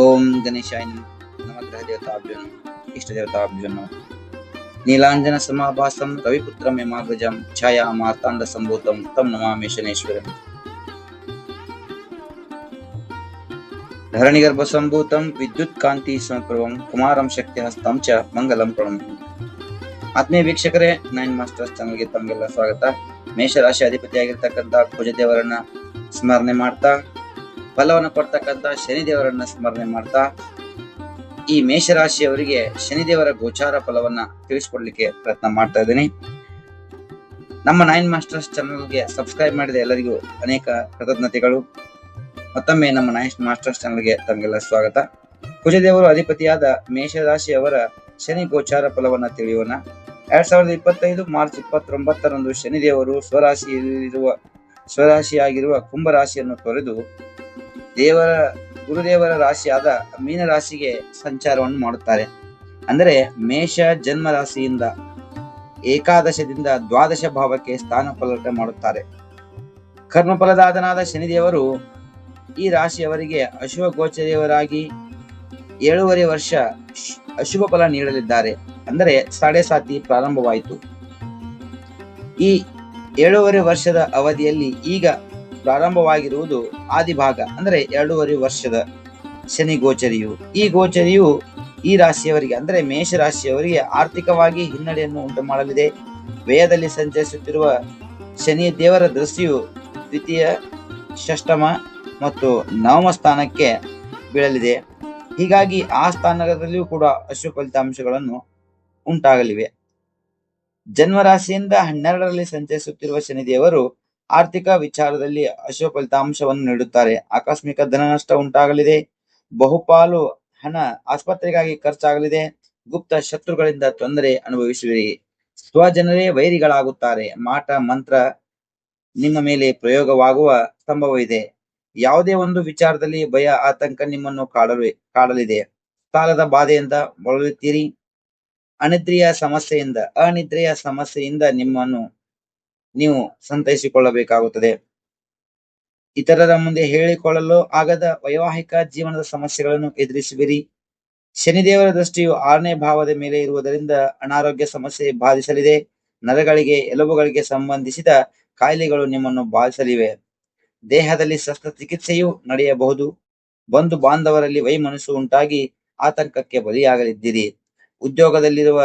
ಓಂ ಗಣೇಶಾಯ ನವಗ್ರಹ ದೇವತಾಭ್ಯಂ ಇಷ್ಟ ದೇವತಾಭ್ಯಂ ನೀಲಾಂಜನ ಸಮಾಭಾಸಂ ರವಿಪುತ್ರಂ ಯಮಾಗ್ರಜಂ ಛಾಯಾ ಮಾರ್ತಾಂಡ ಸಂಭೂತಂ ತಂ ನಮಾಮಿ ಶನೇಶ್ವರಂ ಧರಣಿಗರ್ಭ ಸಂಭೂತಂ ವಿದ್ಯುತ್ ಕಾಂತಿ ಸಮಪ್ರಭಂ ಕುಮಾರಂ ಶಕ್ತಿ ಹಸ್ತಂ ಚ ಮಂಗಲಂ ಪ್ರಣಮಿ. ಆತ್ಮೀಯ ವೀಕ್ಷಕರೇ, ನೈನ್ ಮಾಸ್ಟರ್ಸ್ ಚಾನಲ್ಗೆ ತಮಗೆಲ್ಲ ಸ್ವಾಗತ. ಮೇಷರಾಶಿ ಅಧಿಪತಿಯಾಗಿರ್ತಕ್ಕಂಥ ಕುಜದೇವರನ್ನ ಸ್ಮರಣೆ ಮಾಡ್ತಾ ಫಲವನ್ನು ಕೊಡ್ತಕ್ಕಂಥ ಶನಿದೇವರನ್ನ ಸ್ಮರಣೆ ಮಾಡ್ತಾ, ಈ ಮೇಷರಾಶಿಯವರಿಗೆ ಶನಿದೇವರ ಗೋಚಾರ ಫಲವನ್ನ ತಿಳಿಸ್ಕೊಡ್ಲಿಕ್ಕೆ ಪ್ರಯತ್ನ ಮಾಡ್ತಾ ಇದ್ದೀನಿ. ನಮ್ಮ ನೈನ್ ಮಾಸ್ಟರ್ಸ್ ಚಾನಲ್ಗೆ ಸಬ್ಸ್ಕ್ರೈಬ್ ಮಾಡಿದ ಎಲ್ಲರಿಗೂ ಅನೇಕ ಕೃತಜ್ಞತೆಗಳು. ಮತ್ತೊಮ್ಮೆ ನಮ್ಮ ನೈನ್ ಮಾಸ್ಟರ್ಸ್ ಚಾನಲ್ಗೆ ತಮಗೆಲ್ಲ ಸ್ವಾಗತ. ಕುಜದೇವರು ಅಧಿಪತಿಯಾದ ಮೇಷರಾಶಿಯವರ ಶನಿ ಗೋಚಾರ ಫಲವನ್ನ ತಿಳಿಯೋಣ. ಎರಡ್ ಸಾವಿರದ ಇಪ್ಪತ್ತೈದು ಮಾರ್ಚ್ ಇಪ್ಪತ್ತೊಂಬತ್ತರಂದು ಶನಿದೇವರು ಸ್ವರಾಶಿಯಲ್ಲಿರುವ, ಸ್ವರಾಶಿಯಾಗಿರುವ ಕುಂಭರಾಶಿಯನ್ನು ತೊರೆದು ದೇವರ, ಗುರುದೇವರ ರಾಶಿಯಾದ ಮೀನ ರಾಶಿಗೆ ಸಂಚಾರವನ್ನು ಮಾಡುತ್ತಾರೆ. ಅಂದರೆ ಮೇಷ ಜನ್ಮ ರಾಶಿಯಿಂದ ಏಕಾದಶದಿಂದ ದ್ವಾದಶ ಭಾವಕ್ಕೆ ಸ್ಥಾನ ಪಲಟ ಮಾಡುತ್ತಾರೆ. ಕರ್ಮಫಲದಾದನಾದ ಶನಿದೇವರು ಈ ರಾಶಿಯವರಿಗೆ ಅಶುಭ ಗೋಚರಿಯವರಾಗಿ ಏಳೂವರೆ ವರ್ಷ ಅಶುಭ ಫಲ ನೀಡಲಿದ್ದಾರೆ. ಅಂದರೆ ಸಾಡೆ ಸಾತಿ ಪ್ರಾರಂಭವಾಯಿತು. ಈ ಏಳೂವರೆ ವರ್ಷದ ಅವಧಿಯಲ್ಲಿ ಈಗ ಪ್ರಾರಂಭವಾಗಿರುವುದು ಆದಿಭಾಗ, ಅಂದರೆ ಎರಡೂವರೆ ವರ್ಷದ ಶನಿ ಗೋಚರಿಯು. ಈ ಗೋಚರಿಯು ಈ ರಾಶಿಯವರಿಗೆ, ಅಂದರೆ ಮೇಷ ರಾಶಿಯವರಿಗೆ ಆರ್ಥಿಕವಾಗಿ ಹಿನ್ನಡೆಯನ್ನು ಉಂಟು ಮಾಡಲಿದೆ ವ್ಯಯದಲ್ಲಿ ಸಂಚರಿಸುತ್ತಿರುವ ಶನಿ ದೇವರ ದೃಷ್ಟಿಯು ದ್ವಿತೀಯ, ಷಷ್ಟಮ ಮತ್ತು ನವಮ ಸ್ಥಾನಕ್ಕೆ ಬೀಳಲಿದೆ. ಹೀಗಾಗಿ ಆ ಸ್ಥಾನದಲ್ಲಿಯೂ ಕೂಡ ಅಶು ಫಲಿತಾಂಶಗಳನ್ನು ಉಂಟಾಗಲಿವೆ. ಜನ್ಮರಾಶಿಯಿಂದ ಹನ್ನೆರಡರಲ್ಲಿ ಸಂಚರಿಸುತ್ತಿರುವ ಶನಿದೇವರು ಆರ್ಥಿಕ ವಿಚಾರದಲ್ಲಿ ಅಶುಭ ಫಲಿತಾಂಶವನ್ನು ನೀಡುತ್ತಾರೆ. ಆಕಸ್ಮಿಕ ಧನ ನಷ್ಟ ಉಂಟಾಗಲಿದೆ. ಬಹುಪಾಲು ಹಣ ಆಸ್ಪತ್ರೆಗಾಗಿ ಖರ್ಚಾಗಲಿದೆ. ಗುಪ್ತ ಶತ್ರುಗಳಿಂದ ತೊಂದರೆ ಅನುಭವಿಸುವಿರಿ ಸ್ವಜನರೇ ವೈರಿಗಳಾಗುತ್ತಾರೆ. ಮಾಟ, ಮಂತ್ರ ನಿಮ್ಮ ಮೇಲೆ ಪ್ರಯೋಗವಾಗುವ ಸಂಭವವಿದೆ ಯಾವುದೇ ಒಂದು ವಿಚಾರದಲ್ಲಿ ಭಯ, ಆತಂಕ ನಿಮ್ಮನ್ನು ಕಾಡಲು ಕಾಡಲಿದೆ. ಸಾಲದ ಬಾಧೆಯಿಂದ ಬಳಲುತ್ತೀರಿ ಅನಿದ್ರೆಯ ಸಮಸ್ಯೆಯಿಂದ ಅನಿದ್ರೆಯ ಸಮಸ್ಯೆಯಿಂದ ನಿಮ್ಮನ್ನು ನೀವು ಸಂತೈಸಿಕೊಳ್ಳಬೇಕಾಗುತ್ತದೆ. ಇತರರ ಮುಂದೆ ಹೇಳಿಕೊಳ್ಳಲು ಆಗದ ವೈವಾಹಿಕ ಜೀವನದ ಸಮಸ್ಯೆಗಳನ್ನು ಎದುರಿಸುವಿರಿ. ಶನಿದೇವರ ದೃಷ್ಟಿಯು ಆರನೇ ಭಾವದ ಮೇಲೆ ಇರುವುದರಿಂದ ಅನಾರೋಗ್ಯ ಸಮಸ್ಯೆ ಬಾಧಿಸಲಿದೆ. ನರಗಳಿಗೆ, ಎಲುಬುಗಳಿಗೆ ಸಂಬಂಧಿಸಿದ ಕಾಯಿಲೆಗಳು ನಿಮ್ಮನ್ನು ಬಾಧಿಸಲಿವೆ. ದೇಹದಲ್ಲಿ ಶಸ್ತ್ರಚಿಕಿತ್ಸೆಯೂ ನಡೆಯಬಹುದು. ಬಂಧು ಬಾಂಧವರಲ್ಲಿ ವೈಮನಸ್ಸು ಉಂಟಾಗಿ ಆತಂಕಕ್ಕೆ ಬಲಿಯಾಗಲಿದ್ದೀರಿ. ಉದ್ಯೋಗದಲ್ಲಿರುವ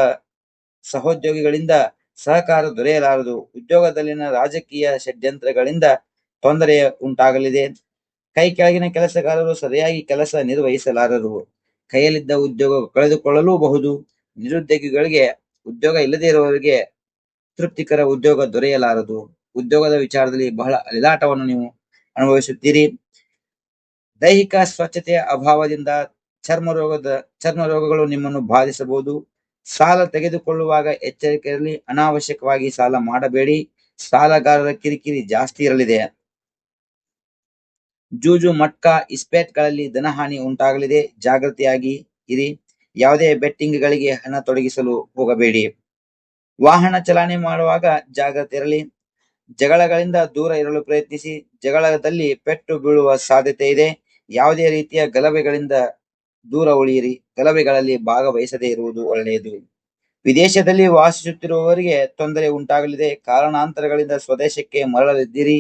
ಸಹೋದ್ಯೋಗಿಗಳಿಂದ ಸಹಕಾರ ದೊರೆಯಲಾರದು. ಉದ್ಯೋಗದಲ್ಲಿನ ರಾಜಕೀಯ ಷಡ್ಯಂತ್ರಗಳಿಂದ ತೊಂದರೆ ಉಂಟಾಗಲಿದೆ. ಕೈ ಕೆಳಗಿನ ಕೆಲಸಗಾರರು ಸರಿಯಾಗಿ ಕೆಲಸ ನಿರ್ವಹಿಸಲಾರರು. ಕೈಯಲ್ಲಿದ್ದ ಉದ್ಯೋಗ ಕಳೆದುಕೊಳ್ಳಲೂಬಹುದು. ನಿರುದ್ಯೋಗಿಗಳಿಗೆ ಉದ್ಯೋಗ ಇಲ್ಲದೆ ಇರುವವರಿಗೆ ತೃಪ್ತಿಕರ ಉದ್ಯೋಗ ದೊರೆಯಲಾರದು. ಉದ್ಯೋಗದ ವಿಚಾರದಲ್ಲಿ ಬಹಳ ಅಲಿದಾಟವನ್ನು ನೀವು ಅನುಭವಿಸುತ್ತೀರಿ. ದೈಹಿಕ ಸ್ವಚ್ಛತೆಯ ಅಭಾವದಿಂದ ಚರ್ಮ ರೋಗದ, ಚರ್ಮ ರೋಗಗಳು ನಿಮ್ಮನ್ನು ಬಾಧಿಸಬಹುದು. ಸಾಲ ತೆಗೆದುಕೊಳ್ಳುವಾಗ ಎಚ್ಚರಿಕೆಯಲ್ಲಿ ಅನಾವಶ್ಯಕವಾಗಿ ಸಾಲ ಮಾಡಬೇಡಿ. ಸಾಲಗಾರರ ಕಿರಿಕಿರಿ ಜಾಸ್ತಿ ಇರಲಿದೆ. ಜೂಜು, ಮಟ್ಕಾ, ಇಸ್ಪೇಟ್ಗಳಲ್ಲಿ ಧನಹಾನಿ ಉಂಟಾಗಲಿದೆ. ಜಾಗೃತಿಯಾಗಿ ಇರಿ. ಯಾವುದೇ ಬೆಟ್ಟಿಂಗ್ಗಳಿಗೆ ಹಣ ತೊಡಗಿಸಲು ಹೋಗಬೇಡಿ. ವಾಹನ ಚಲಾವಣೆ ಮಾಡುವಾಗ ಜಾಗ್ರತೆ ಇರಲಿ. ಜಗಳಗಳಿಂದ ದೂರ ಇರಲು ಪ್ರಯತ್ನಿಸಿ. ಜಗಳದಲ್ಲಿ ಪೆಟ್ಟು ಬೀಳುವ ಸಾಧ್ಯತೆ ಇದೆ. ಯಾವುದೇ ರೀತಿಯ ಗಲಭೆಗಳಿಂದ ದೂರ ಉಳಿಯಿರಿ. ಗಲಭೆಗಳಲ್ಲಿ ಭಾಗವಹಿಸದೇ ಇರುವುದು ಒಳ್ಳೆಯದು. ವಿದೇಶದಲ್ಲಿ ವಾಸಿಸುತ್ತಿರುವವರಿಗೆ ತೊಂದರೆ ಉಂಟಾಗಲಿದೆ. ಕಾರಣಾಂತರಗಳಿಂದ ಸ್ವದೇಶಕ್ಕೆ ಮರಳಲಿದ್ದೀರಿ.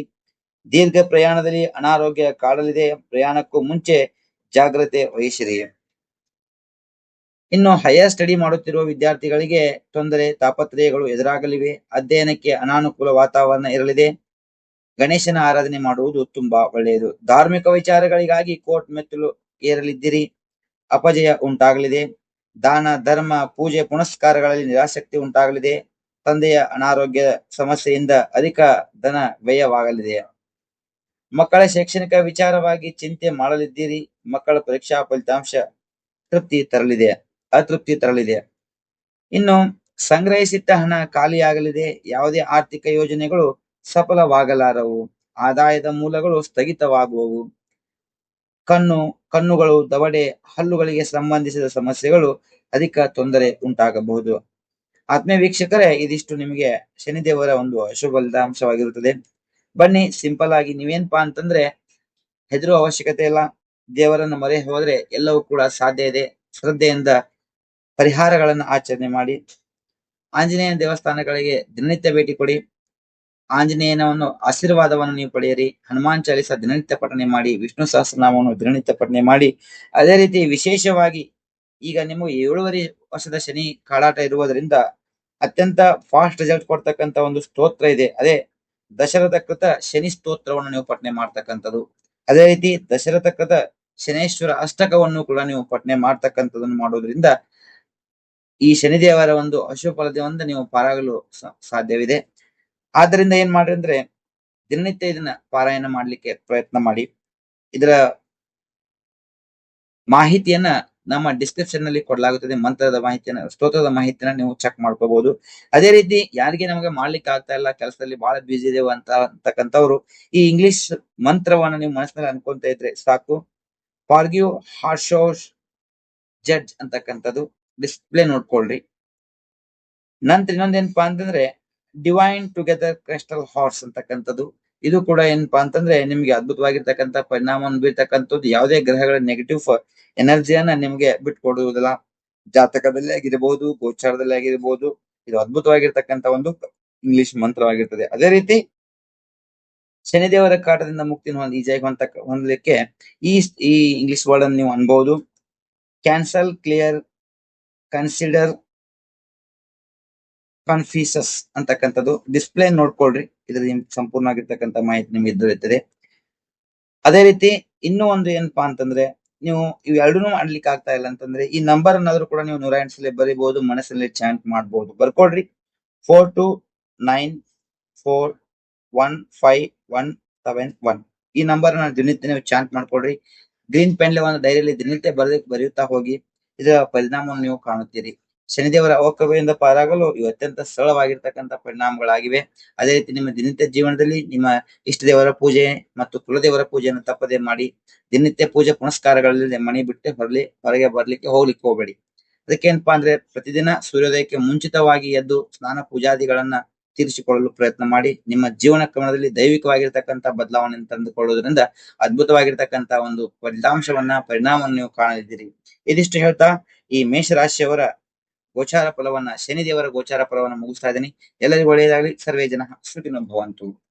ದೀರ್ಘ ಪ್ರಯಾಣದಲ್ಲಿ ಅನಾರೋಗ್ಯ ಕಾಡಲಿದೆ. ಪ್ರಯಾಣಕ್ಕೂ ಮುಂಚೆ ಜಾಗ್ರತೆ ವಹಿಸಿರಿ. ಇನ್ನು ಹೈಯರ್ ಸ್ಟಡಿ ಮಾಡುತ್ತಿರುವ ವಿದ್ಯಾರ್ಥಿಗಳಿಗೆ ತೊಂದರೆ, ತಾಪತ್ರಯಗಳು ಎದುರಾಗಲಿವೆ. ಅಧ್ಯಯನಕ್ಕೆ ಅನಾನುಕೂಲ ವಾತಾವರಣ ಇರಲಿದೆ. ಗಣೇಶನ ಆರಾಧನೆ ಮಾಡುವುದು ತುಂಬಾ ಒಳ್ಳೆಯದು. ಧಾರ್ಮಿಕ ವಿಚಾರಗಳಿಗಾಗಿ ಕೋರ್ಟ್ ಮೆಟ್ಟಿಲು ಏರಲಿದ್ದೀರಿ. ಅಪಜಯ ಉಂಟಾಗಲಿದೆ. ದಾನ, ಧರ್ಮ, ಪೂಜೆ, ಪುನಸ್ಕಾರಗಳಲ್ಲಿ ನಿರಾಸಕ್ತಿ ಉಂಟಾಗಲಿದೆ. ತಂದೆಯ ಅನಾರೋಗ್ಯ ಸಮಸ್ಯೆಯಿಂದ ಅಧಿಕ ಧನ ವ್ಯಯವಾಗಲಿದೆ. ಮಕ್ಕಳ ಶೈಕ್ಷಣಿಕ ವಿಚಾರವಾಗಿ ಚಿಂತೆ ಮಾಡಲಿದ್ದೀರಿ. ಮಕ್ಕಳ ಪರೀಕ್ಷಾ ಫಲಿತಾಂಶ ತೃಪ್ತಿ ತರಲಿದೆ, ಅತೃಪ್ತಿ ತರಲಿದೆ. ಇನ್ನು ಸಂಗ್ರಹಿಸಿದ್ದ ಹಣ ಖಾಲಿಯಾಗಲಿದೆ. ಯಾವುದೇ ಆರ್ಥಿಕ ಯೋಜನೆಗಳು ಸಫಲವಾಗಲಾರವು. ಆದಾಯದ ಮೂಲಗಳು ಸ್ಥಗಿತವಾಗುವವು. ಕಣ್ಣು, ಕಣ್ಣುಗಳು, ದವಡೆ, ಹಲ್ಲುಗಳಿಗೆ ಸಂಬಂಧಿಸಿದ ಸಮಸ್ಯೆಗಳು ಅಧಿಕ ತೊಂದರೆ ಉಂಟಾಗಬಹುದು. ಆತ್ಮೀಯ ವೀಕ್ಷಕರೇ, ಇದಿಷ್ಟು ನಿಮಗೆ ಶನಿದೇವರ ಒಂದು ಅಶುಭ ಫಲಿತಾಂಶವಾಗಿರುತ್ತದೆ. ಬನ್ನಿ, ಸಿಂಪಲ್ ಆಗಿ ನೀವೇನ್ಪಾ ಅಂತಂದ್ರೆ, ಹೆದರುವ ಅವಶ್ಯಕತೆ ಇಲ್ಲ. ದೇವರನ್ನು ಮೊರೆ ಹೋದ್ರೆ ಎಲ್ಲವೂ ಕೂಡ ಸಾಧ್ಯ ಇದೆ. ಶ್ರದ್ಧೆಯಿಂದ ಪರಿಹಾರಗಳನ್ನು ಆಚರಣೆ ಮಾಡಿ. ಆಂಜನೇಯ ದೇವಸ್ಥಾನಗಳಿಗೆ ದಿನನಿತ್ಯ ಭೇಟಿ ಕೊಡಿ. ಆಂಜನೇಯನವನ್ನು ಆಶೀರ್ವಾದವನ್ನು ನೀವು ಪಡೆಯಿರಿ. ಹನುಮಾನ್ ಚಾಲಿಸ ದಿನನಿತ್ಯ ಪಠನೆ ಮಾಡಿ, ವಿಷ್ಣು ಸಹಸ್ರನಾಮವನ್ನು ದಿನನಿತ್ಯ ಪಠನೆ ಮಾಡಿ. ಅದೇ ರೀತಿ ವಿಶೇಷವಾಗಿ ಈಗ ನಿಮಗೆ ಏಳುವರೆ ವರ್ಷದ ಶನಿ ಕಾಡಾಟ ಇರುವುದರಿಂದ ಅತ್ಯಂತ ಫಾಸ್ಟ್ ರಿಸಲ್ಟ್ ಕೊಡ್ತಕ್ಕಂತ ಒಂದು ಸ್ತೋತ್ರ ಇದೆ. ಅದೇ ದಶರಥ ಕೃತ ಶನಿ ಸ್ತೋತ್ರವನ್ನು ನೀವು ಪಠನೆ ಮಾಡ್ತಕ್ಕಂಥದ್ದು. ಅದೇ ರೀತಿ ದಶರಥ ಕೃತ ಶನೇಶ್ವರ ಅಷ್ಟಕವನ್ನು ಕೂಡ ನೀವು ಪಠನೆ ಮಾಡ್ತಕ್ಕಂಥದ್ದನ್ನು ಮಾಡೋದ್ರಿಂದ ಈ ಶನಿದೇವರ ಒಂದು ಅಶುಫಲದಿಂದ ನೀವು ಪಾರಾಗಲು ಸಾಧ್ಯವಿದೆ. ಆದ್ದರಿಂದ ಏನ್ ಮಾಡ್ರಿ ಅಂದ್ರೆ ದಿನನಿತ್ಯ ಇದನ್ನ ಪಾರಾಯಣ ಮಾಡ್ಲಿಕ್ಕೆ ಪ್ರಯತ್ನ ಮಾಡಿ. ಇದರ ಮಾಹಿತಿಯನ್ನ ನಮ್ಮ ಡಿಸ್ಕ್ರಿಪ್ಷನ್ನಲ್ಲಿ ಕೊಡಲಾಗುತ್ತದೆ. ಮಂತ್ರದ ಮಾಹಿತಿಯನ್ನ, ಸ್ತೋತ್ರದ ಮಾಹಿತಿಯನ್ನ ನೀವು ಚೆಕ್ ಮಾಡ್ಕೋಬಹುದು ಅದೇ ರೀತಿ ಯಾರಿಗೆ ನಮಗೆ ಮಾಡ್ಲಿಕ್ಕೆ ಆಗ್ತಾ ಇಲ್ಲ, ಕೆಲಸದಲ್ಲಿ ಬಹಳ ಬ್ಯುಸಿ ಇದೆ ಅಂತ ಅಂತಕ್ಕಂಥವ್ರು, ಈ ಇಂಗ್ಲಿಷ್ ಮಂತ್ರವನ್ನ ನೀವು ಮನಸ್ಸಿನಲ್ಲಿ ಅನ್ಕೊಂತ ಇದ್ರೆ ಸಾಕು. ಫಾರ್ಗ್ಯೂ ಹಾರ್ಶೋಸ್ ಜಡ್ಜ್ ಅಂತಕ್ಕಂಥದ್ದು. ಡಿಸ್ಪ್ಲೇ ನೋಡ್ಕೊಳ್ರಿ. ನಂತರ ಇನ್ನೊಂದೇನಪ್ಪಾ ಅಂತಂದ್ರೆ ಡಿವೈನ್ ಟುಗೆದರ್ ಕ್ರಿಸ್ಟಲ್ ಹಾರ್ಸ್ ಅಂತಕ್ಕಂಥದ್ದು. ಇದು ಕೂಡ ಏನಪ್ಪಾ ಅಂತಂದ್ರೆ ನಿಮ್ಗೆ ಅದ್ಭುತವಾಗಿರ್ತಕ್ಕಂಥ ಪರಿಣಾಮವನ್ನು ಬೀರ್ತಕ್ಕಂಥದ್ದು. ಯಾವುದೇ ಗ್ರಹಗಳ ನೆಗೆಟಿವ್ ಎನರ್ಜಿಯನ್ನ ನಿಮ್ಗೆ ಬಿಟ್ಕೊಡುವುದಿಲ್ಲ. ಜಾತಕದಲ್ಲಿ ಆಗಿರಬಹುದು ಗೋಚಾರದಲ್ಲಿ ಆಗಿರಬಹುದು ಇದು ಅದ್ಭುತವಾಗಿರ್ತಕ್ಕಂಥ ಒಂದು ಇಂಗ್ಲಿಷ್ ಮಂತ್ರವಾಗಿರ್ತದೆ. ಅದೇ ರೀತಿ ಶನಿದೇವರ ಕಾಟದಿಂದ ಮುಕ್ತಿನ ಹೊಂದ ಈಜಾಗಿ ಹೊಂದ ಹೊಂದಲಿಕ್ಕೆ ಈ ಈ ಇಂಗ್ಲಿಷ್ ವರ್ಡ್ ಅನ್ನು ನೀವು ಅನ್ಬಹುದು ಕ್ಯಾನ್ಸಲ್ ಕ್ಲಿಯರ್ ಕನ್ಸಿಡರ್ ಕನ್ಫ್ಯೂಸಸ್ ಅಂತಕ್ಕಂಥದ್ದು. ಡಿಸ್ಪ್ಲೇ ನೋಡ್ಕೊಳ್ರಿ. ಇದ್ರ ಸಂಪೂರ್ಣ ಆಗಿರ್ತಕ್ಕಂಥ ಮಾಹಿತಿ ನಿಮ್ಗೆ ದೊರೆಯುತ್ತದೆ. ಅದೇ ರೀತಿ ಇನ್ನೂ ಒಂದು ಏನಪ್ಪಾ ಅಂತಂದ್ರೆ, ನೀವು ಇವೆರಡೂ ಮಾಡ್ಲಿಕ್ಕೆ ಆಗ್ತಾ ಇಲ್ಲ ಅಂತಂದ್ರೆ, ಈ ನಂಬರ್ ಅನ್ನಾದ್ರೂ ಕೂಡ ನೀವು ನೂರ ಎಂಟು ಬರಿಬಹುದು ಮನಸ್ಸಲ್ಲಿ ಚಾಂಟ್ ಮಾಡಬಹುದು ಬರ್ಕೊಳ್ರಿ. Four two nine four one five one seven one ಈ ನಂಬರ್ನ ದಿನನಿತ್ಯ ನೀವು ಚಾಂಟ್ ಮಾಡ್ಕೊಳ್ರಿ. ಗ್ರೀನ್ ಪೆನ್ ಒಂದು ಡೈರಿಯಲ್ಲಿ ದಿನನಿತ್ಯ ಬರೆದ ಬರೆಯುತ್ತಾ ಹೋಗಿ, ಇದರ ಪರಿಣಾಮವನ್ನು ನೀವು ಕಾಣುತ್ತೀರಿ. ಶನಿದೇವರ ಅವಕವೆಯಿಂದ ಪಾರಾಗಲು ಇವು ಅತ್ಯಂತ ಸರಳವಾಗಿರ್ತಕ್ಕಂಥ ಪರಿಣಾಮಗಳಾಗಿವೆ. ಅದೇ ರೀತಿ ನಿಮ್ಮ ದಿನನಿತ್ಯ ಜೀವನದಲ್ಲಿ ನಿಮ್ಮ ಇಷ್ಟ ದೇವರ ಪೂಜೆ ಮತ್ತು ಕುಲದೇವರ ಪೂಜೆಯನ್ನು ತಪ್ಪದೆ ಮಾಡಿ ದಿನನಿತ್ಯ ಪೂಜೆ ಪುನಸ್ಕಾರಗಳಲ್ಲಿ ಮನೆ ಬಿಟ್ಟು ಹೊರಲಿ, ಹೊರಗೆ ಬರ್ಲಿಕ್ಕೆ ಹೋಗ್ಲಿಕ್ಕೆ ಹೋಗಬೇಡಿ. ಅದಕ್ಕೆ ಏನಪ್ಪಾ ಅಂದ್ರೆ ಪ್ರತಿದಿನ ಸೂರ್ಯೋದಯಕ್ಕೆ ಮುಂಚಿತವಾಗಿ ಎದ್ದು ಸ್ನಾನ ಪೂಜಾದಿಗಳನ್ನ ತೀರಿಸಿಕೊಳ್ಳಲು ಪ್ರಯತ್ನ ಮಾಡಿ, ನಿಮ್ಮ ಜೀವನ ಕ್ರಮದಲ್ಲಿ ದೈವಿಕವಾಗಿರ್ತಕ್ಕಂಥ ಬದಲಾವಣೆ ತಂದುಕೊಳ್ಳುವುದರಿಂದ ಅದ್ಭುತವಾಗಿರ್ತಕ್ಕಂಥ ಒಂದು ಫಲಿತಾಂಶವನ್ನ, ಪರಿಣಾಮವನ್ನು ನೀವು ಕಾಣಲಿದ್ದೀರಿ. ಇದಿಷ್ಟು ಹೇಳ್ತಾ ಈ ಮೇಷರಾಶಿಯವರ ಗೋಚಾರ ಫಲವನ್ನ ಶನಿದೇವರ ಗೋಚಾರ ಫಲವನ್ನ ಮುಗಿಸ್ತಾ ಇದ್ದೀನಿ. ಎಲ್ಲರಿಗೂ ಒಳ್ಳೆಯದಾಗಲಿ. ಸರ್ವೇ ಜನ ಸುಖಿನೋ ಭವಂತು